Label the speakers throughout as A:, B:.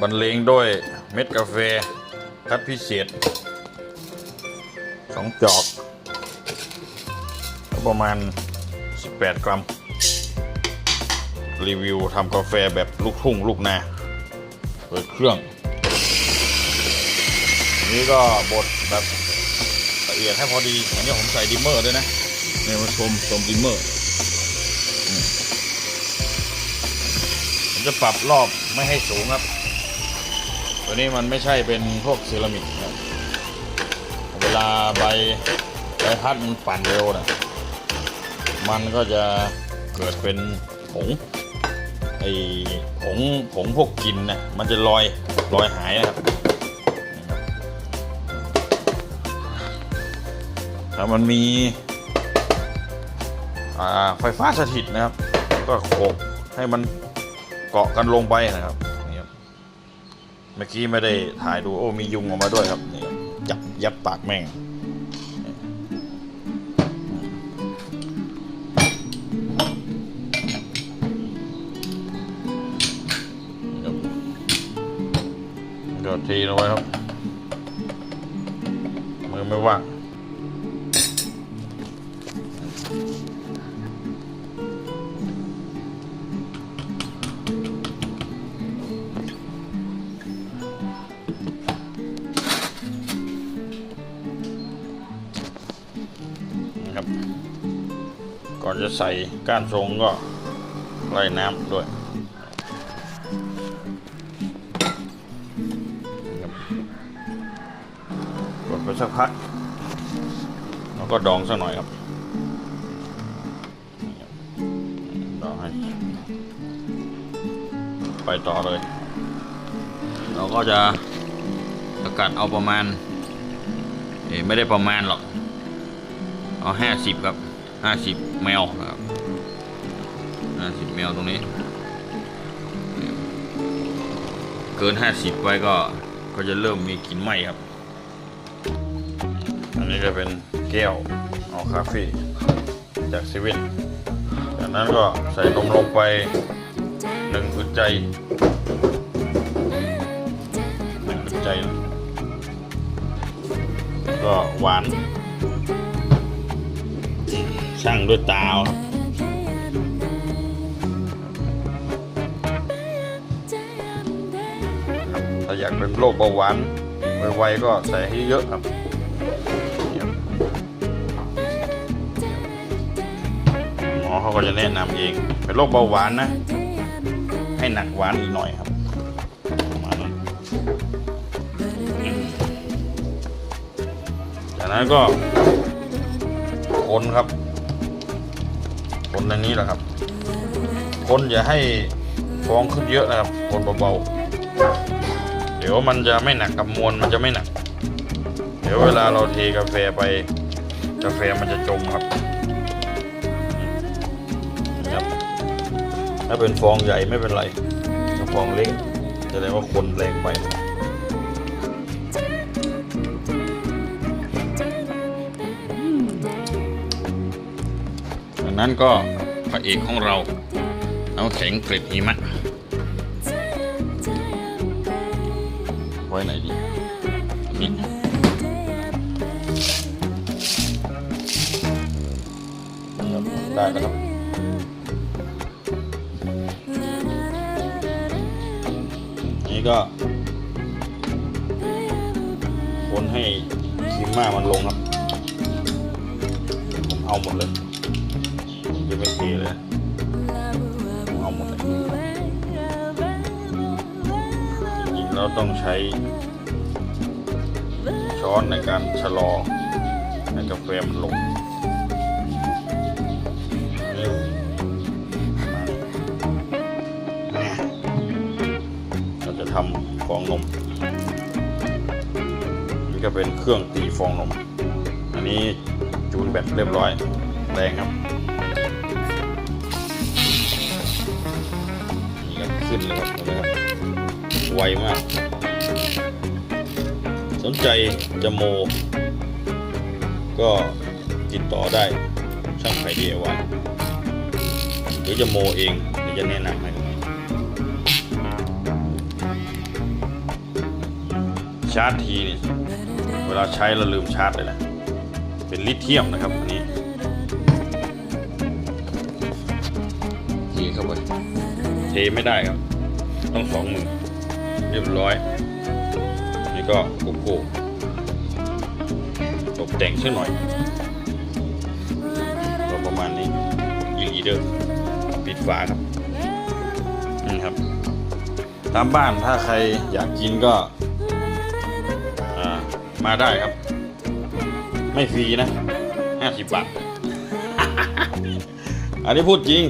A: บรรเลงด้วยเม็ดกาแฟคัดพิเศษสองจอกก็ประมาณ 18 กรัม รีวิวทำกาแฟแบบลูกทุ่งลูกนาเปิดเครื่อง นี่ก็บดแบบละเอียดให้พอดี อันนี้ผมใส่ดิมเมอร์ด้วยนะเนี่ยมาชมชมดิมเมอร์ผมจะปรับรอบไม่ให้สูงครับ ตัวนี้มันไม่ใช่เป็นพวกเซรามิกนะเวลาใบใบพัดมันปั่นเร็วนะมันก็จะเกิดเป็นผงไอ้ผงผงพวกกินนะมันจะลอยลอยหายนะครับถ้ามันมีไฟฟ้าสถิตนะครับ ก็โขกให้มันเกาะกันลงไปนะครับ มื่อกี้ไม่ได้ถ่ายดูโอ้มียุงออกมาด้วยครับนี่ครับจับปากแม่งก็ทีลงไปครับมือไม่ว่าง ก่อนจะใส่ก้านทรงก็ไล่น้ำด้วยกดไปสักพัก แล้วก็ดองสักหน่อยครับ ดองให้ ไปต่อเลย เราก็จะสกัดเอาประมาณ เอไม่ได้ประมาณหรอก เอาห้าสิบครับห้าสิบแมวครับห้าสิบแมวตรงนี้ เกินห้าสิบไว้ก็ก็จะเริ่มมีกลิ่นไหม้ครับ อันนี้จะเป็นแก้วเอาคาเฟ่จากเซเว่นจากนั้นก็ใส่นมลงไปหนึ่งอึดใจหนึ่งอึดใจนะก็หวาน ช่างด้วยตาเอาครับถ้าอยากเป็นโรคเบาหวานไวๆก็ใส่ให้เยอะครับเนี่ยหมอเขาก็จะแนะนำเอง เป็นโรคเบาหวานนะ ให้หนักหวานอีกหน่อยครับประมาณนั้นจากนั้นก็ คนครับ คนในนี้แหละครับ คนอย่าให้ฟองขึ้นเยอะนะครับ คนเบาๆ เดี๋ยวมันจะไม่หนักกับมวลมันจะไม่หนัก เดี๋ยวเวลาเราเทกาแฟไป กาแฟมันจะจมครับครับ ถ้าเป็นฟองใหญ่ไม่เป็นไรถ้าฟองเล็กแสดงว่าคนแรงไป นั้นก็พระเอกของเราน้ำแข็งเกล็ดหิมะไว้ไหนดีนี่ได้แล้วครับนี่ก็คนให้คิมมามันลงครับผมเอาหมดเลย ผมจะไม่เทเลยเอาหมดเลยจริงๆเราต้องใช้ ช้อนในการชะลอให้กาแฟมันลงนี่เราจะทำฟองนม นี่ก็เป็นเครื่องตีฟองนม อันนี้จูนแบตเรียบร้อยแรงครับ ขึ้นเลยครับเห็นไหมครับไวมาก สนใจจะโม ก็ติดต่อได้ช่างไผ่เดียวันหรือจะโมเองเดี๋ยวจะแนะนำให้ชาร์จทีนี่เวลาใช้เราลืมชาร์จเลยนะ เป็นลิเธียมนะครับอันนี้ทีเข้าไป เทไม่ได้ครับ ต้องสองมือเรียบร้อย นี่ก็โกโก้ตกแต่งชื่อหน่อยก็ประมาณนี้ยีลีเดอร์ปิดฝาครับนี่ครับ ตามบ้านถ้าใครอยากกินก็มาได้ครับ ไม่ฟรีนะห้าสิบบาท อันนี้พูดจริง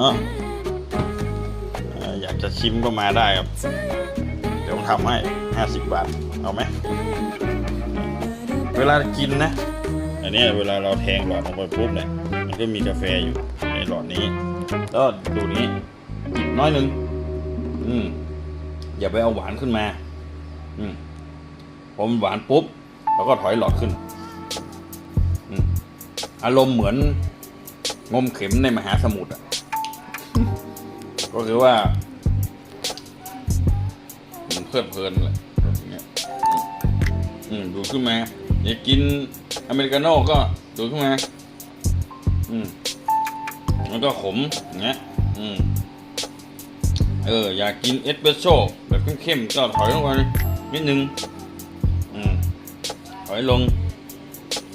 A: อออ่าอยาก จะชิมก็มาได้ครับ เดี๋ยวผมทำให้ห้าสิบบาท เอาไหม เวลากินนะ อันนี้เวลาเราแทงหลอดลงไปปุ๊บเนี่ย มันก็มีกาแฟอยู่ในหลอดนี้ ก็ดูนี้จิบน้อยหนึ่งอืม อย่าไปเอาหวานขึ้นมา อืมพอมันหวานปุ๊บเราก็ถอยหลอดขึ้น อืม อารมณ์เหมือนงมเข็มในมหาสมุทรอะก็คือว่า เพลิดเพลินแหละอย่างเงี้ยอืมดูดขึ้นมาอยากกินอเมริกาโน่ก็ดูดขึ้นมาอืมมันก็ขมอย่างเงี้ยอืมเอออยากกินเอสเปรสโซ่แบบเข้มๆก็ถอยลงไปนิดนึงอืมถอยลง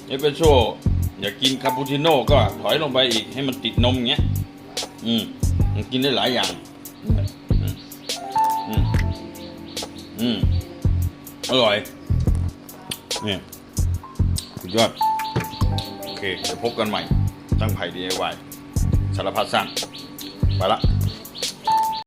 A: เอสเปรสโซ่อยากกินคาปูชิโน่ก็ถอยลงไปอีกให้มันติดนมอย่างเงี้ย อืมมันกินได้หลายอย่าง อืมอร่อย เนี่ยสุดยอด โอเคเดี๋ยวพบกันใหม่ตั้งไผ่ DIY สารพัดสร้าง ไปละ